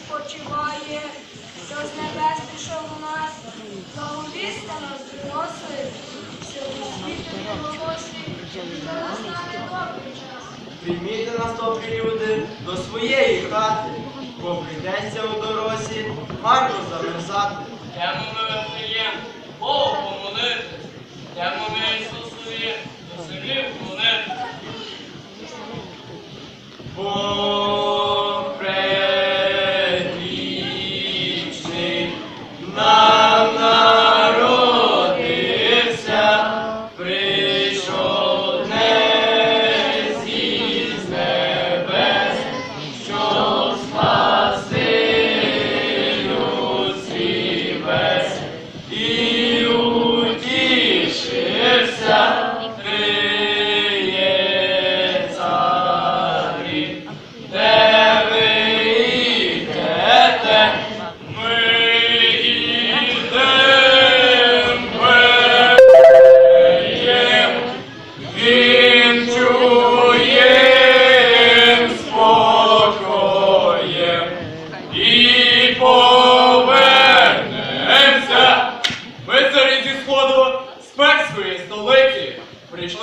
спочиває, що з небес пішов у нас, нову віста нас приносить, щоб у світі не волосі, за нас нами добрий час. Прийміть нас, добрі люди, до своєї хати, бо прийдеться у дорозі, марно замерзати. Тему ми вихлеємо, Богу помолити, тему ми Ісусує, до землі вклонити. Бо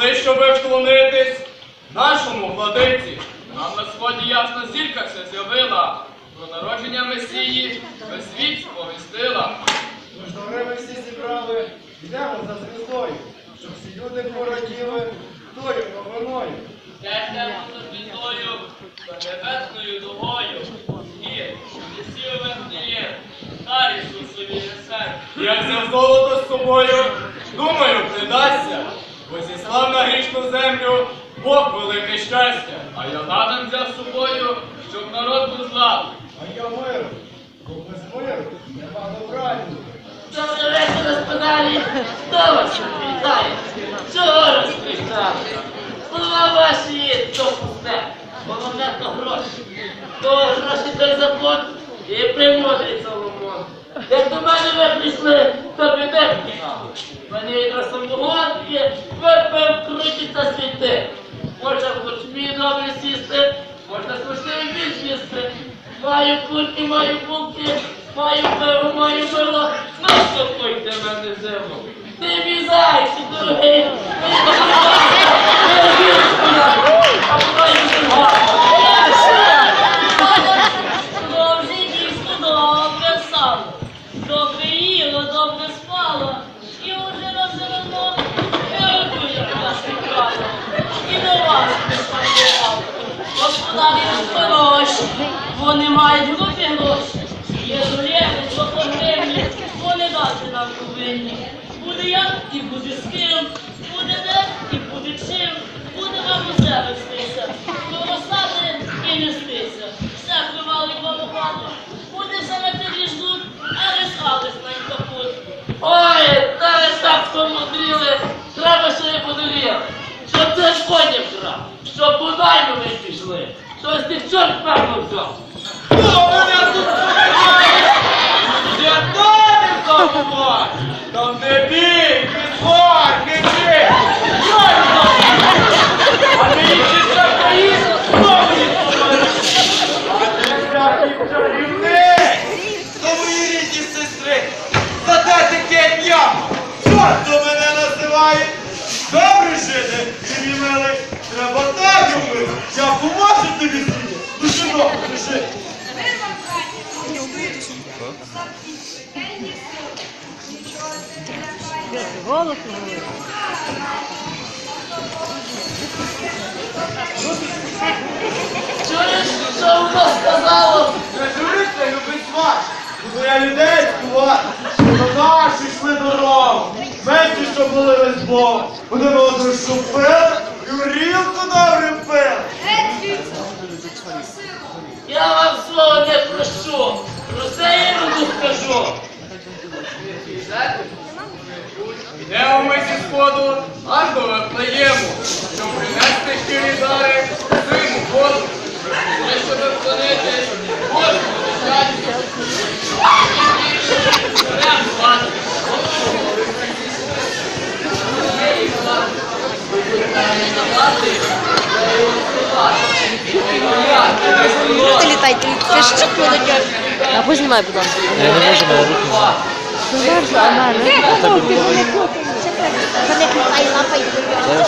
прийшли, щоби вклонитись нашому владиці. Нам на сході ясна зірка все з'явила. Про народження Месії весь світ сповістила. Тож добре ми всі зібрали, йдемо за звіздою, щоб всі люди пораділи тою новиною. Йдемо за звіздою, за небесною дугою. І лісів Вифлеєм, цар Ісусові несе. Я взяв золото з собою, зіслав землю Бог велике щастя. А я надам взяв з собою, щоб народ був зла. А я мир, бо без миру нема добра. Добрий вечір, господарі! Хто вас вітає? Чого розкричали? Слова ваші є то пусте, головне то гроші. То гроші той закон і примудрий Соломон. Як до мене ви прийшли, то піде Мені від самогонки, випив круті та світи. Можна в корчмі добре сісти, можна смачний обід з'їсти. Маю курки, маю булки, маю пиво, маю пиво, ну стопуйте мене зиму. Ти мій зайчик, дорогий, добре їло, добре спало, Господарі хороші, вони мають групі гроші, Vai, Lutão! Не лякає. Чуєш, що? Не журися, любить смак! Бо я людей що наші йшли дорогу. Менше, що були весь Бог. Вони одного шупили аж до Вифлеєму, щоб принести щирі дари зиму воду. Ми щоб вклонитись, Господу щастя. Літайте, літайте, ще хвилинку. А познімай, будь ласка. Я не можу на руки.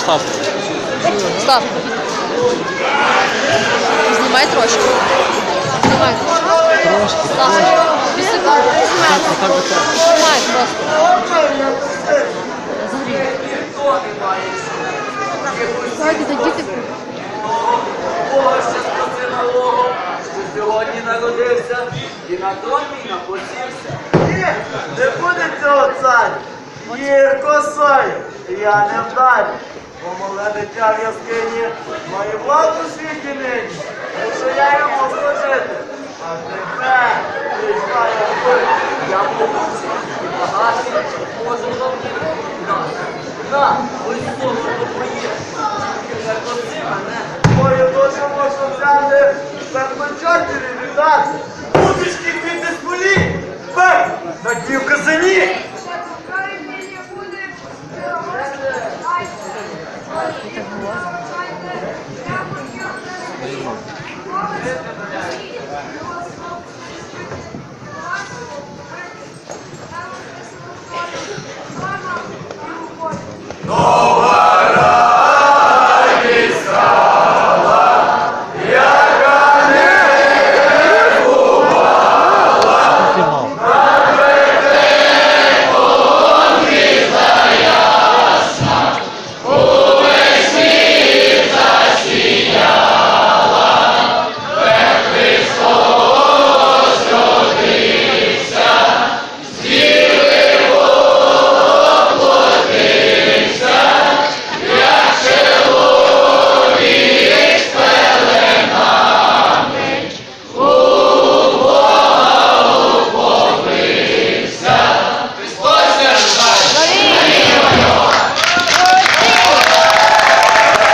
Став. Знімай трошки. Знімай трошки. Став. Дві секунди. Знімай просто. Ззаді за діти. Сьогодні народився, і на мій напосівся. Ні, не буде цього царя. Гірко сой, я не вдарю бо мале дитя в яскині має владу світі нині, лише я йому служити, а тебе прийшла я вбив, я помусі і багатий, може жовтий дати. На, ось слово твоє, тільки не коси мене. Мою душу можу взяти, так на чортів віддати.